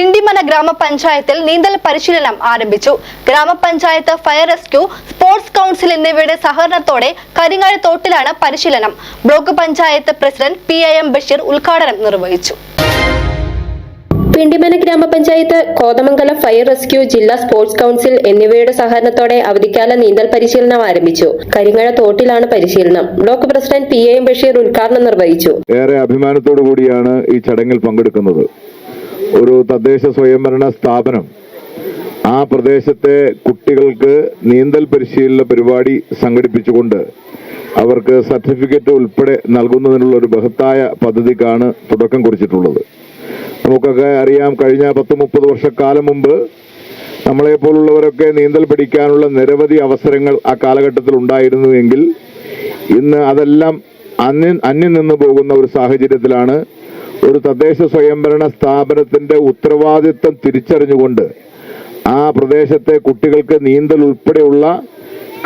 പിണ്ടിമന ഗ്രാമപഞ്ചായത്തിൽ നീന്തൽ പരിശീലനം ആരംഭിച്ചു. ഗ്രാമപഞ്ചായത്ത് ഫയർ റെസ്ക്യൂ സ്പോർട്സ് കൗൺസിൽ എന്നിവയുടെ സഹകരണത്തോടെ കരിങ്ങാഴി തോട്ടിലാണ് പരിശീലനം. Block panchayat president P M Basheer ഉദ്ഘാടനം നിർവഹിച്ചു. പിണ്ടിമന ഗ്രാമപഞ്ചായത്ത് കോതമംഗലം ഫയർ റെസ്ക്യൂ ജില്ലാ സ്പോർട്സ് കൌൺസിൽ എന്നിവയുടെ സഹകരണത്തോടെ അവധിക്കാല നീന്തൽ പരിശീലനം ആരംഭിച്ചു. കരിങ്ങഴ തോട്ടിലാണ് പരിശീലനം. Block president P M Basheer ഉദ്ഘാടനം നിർവഹിച്ചു. ഏറെ അഭിമാനത്തോടു കൂടിയാണ് ഈ ചടങ്ങിൽ പങ്കെടുക്കുന്നത്. ഒരു തദ്ദേശ സ്വയംഭരണ സ്ഥാപനം. ആ പ്രദേശത്തെ കുട്ടികൾക്ക് നീന്തൽ പരിശീലന പരിപാടി സംഘടിപ്പിച്ചുകൊണ്ട് അവർക്ക് സർട്ടിഫിക്കറ്റ് ഉൾപ്പെടെ നൽകുന്നതിനുള്ള ഒരു ബൃഹത്തായ പദ്ധതിക്കാണ് തുടക്കം കുറിച്ചിട്ടുള്ളത്. നമുക്കൊക്കെ അറിയാം കഴിഞ്ഞ പത്ത് മുപ്പത് വർഷക്കാലം മുമ്പ് നമ്മളെ പോലുള്ളവരൊക്കെ നീന്തൽ പഠിക്കാനുള്ള നിരവധി അവസരങ്ങൾ ആ കാലഘട്ടത്തിൽ ഉണ്ടായിരുന്നുവെങ്കിൽ ഇന്ന് അതെല്ലാം അന്യം അന്യം നിന്ന് പോകുന്ന ഒരു സാഹചര്യത്തിലാണ് ഒരു തദ്ദേശ സ്വയംഭരണ സ്ഥാപനത്തിന്റെ ഉത്തരവാദിത്വം തിരിച്ചറിഞ്ഞുകൊണ്ട് ആ പ്രദേശത്തെ കുട്ടികൾക്ക് നീന്തൽ ഉൾപ്പെടെയുള്ള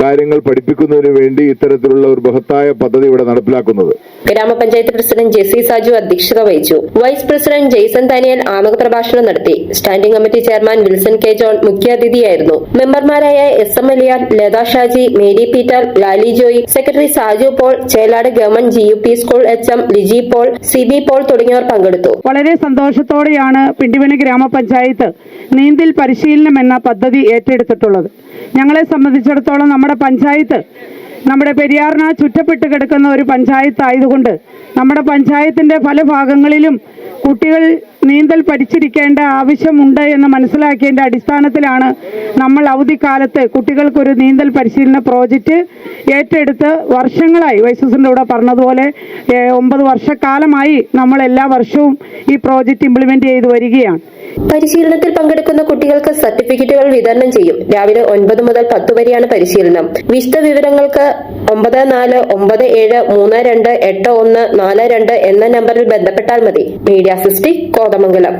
കാര്യങ്ങൾ പഠിപ്പിക്കുന്നതിന് വേണ്ടി ഇത്തരത്തിലുള്ള ഒരു ബൃഹത്തായ പദ്ധതി ഇവിടെ നടപ്പിലാക്കുന്നത്. ഗ്രാമപഞ്ചായത്ത് പ്രസിഡന്റ് ജെസി സാജു അധ്യക്ഷത വഹിച്ചു. വൈസ് പ്രസിഡന്റ് ജെയ്സൺ ദാനിയൽ ആമുഖ പ്രഭാഷണം നടത്തി. Standing committee chairman Wilson K John മുഖ്യാതിഥിയായിരുന്നു മെമ്പർമാരായ S M Eliyar Latha Shaji Mary Peter Lali Joy secretary Saju Paul Chelad government G U P school H M Liji Paul C B Paul തുടങ്ങിയവർ പങ്കെടുത്തു. വളരെ സന്തോഷത്തോടെയാണ് പിണ്ടിവന ഗ്രാമപഞ്ചായത്ത് നീന്തൽ പരിശീലനം എന്ന പദ്ധതി ഏറ്റെടുത്തിട്ടുള്ളത്. ഞങ്ങളെ സംബന്ധിച്ചിടത്തോളം നമ്മുടെ പഞ്ചായത്ത് നമ്മുടെ പെരിയാറിന് ചുറ്റപ്പെട്ട് കിടക്കുന്ന ഒരു പഞ്ചായത്ത് ആയതുകൊണ്ട് നമ്മുടെ പഞ്ചായത്തിന്റെ പല ഭാഗങ്ങളിലും കുട്ടികൾ നീന്തൽ പഠിച്ചിരിക്കേണ്ട ആവശ്യമുണ്ട് എന്ന് മനസ്സിലാക്കിയതിന്റെ അടിസ്ഥാനത്തിലാണ് നമ്മൾ അവധിക്കാലത്ത് കുട്ടികൾക്കൊരു നീന്തൽ പരിശീലന പ്രോജക്റ്റ് ഏറ്റെടുത്ത് വർഷങ്ങളായി വൈസസിന്റെ കൂടെ പറഞ്ഞതുപോലെ ഒമ്പത് വർഷക്കാലമായി നമ്മൾ എല്ലാ വർഷവും ഈ പ്രോജക്റ്റ് ഇംപ്ലിമെന്റ് ചെയ്തു വരികയാണ്. പരിശീലനത്തിൽ പങ്കെടുക്കുന്ന കുട്ടികൾക്ക് സർട്ടിഫിക്കറ്റുകൾ വിതരണം ചെയ്യും. രാവിലെ ഒൻപത് മുതൽ പത്ത് വരെയാണ് പരിശീലനം. വിശദ വിവരങ്ങൾക്ക് ഒമ്പത് നാല് ഒമ്പത് ഏഴ് മൂന്ന് രണ്ട് എട്ട് ഒന്ന് നാല് രണ്ട് എന്ന നമ്പറിൽ ബന്ധപ്പെട്ടാൽ മതി. മീഡിയ സിസ്റ്റി കോതമംഗലം.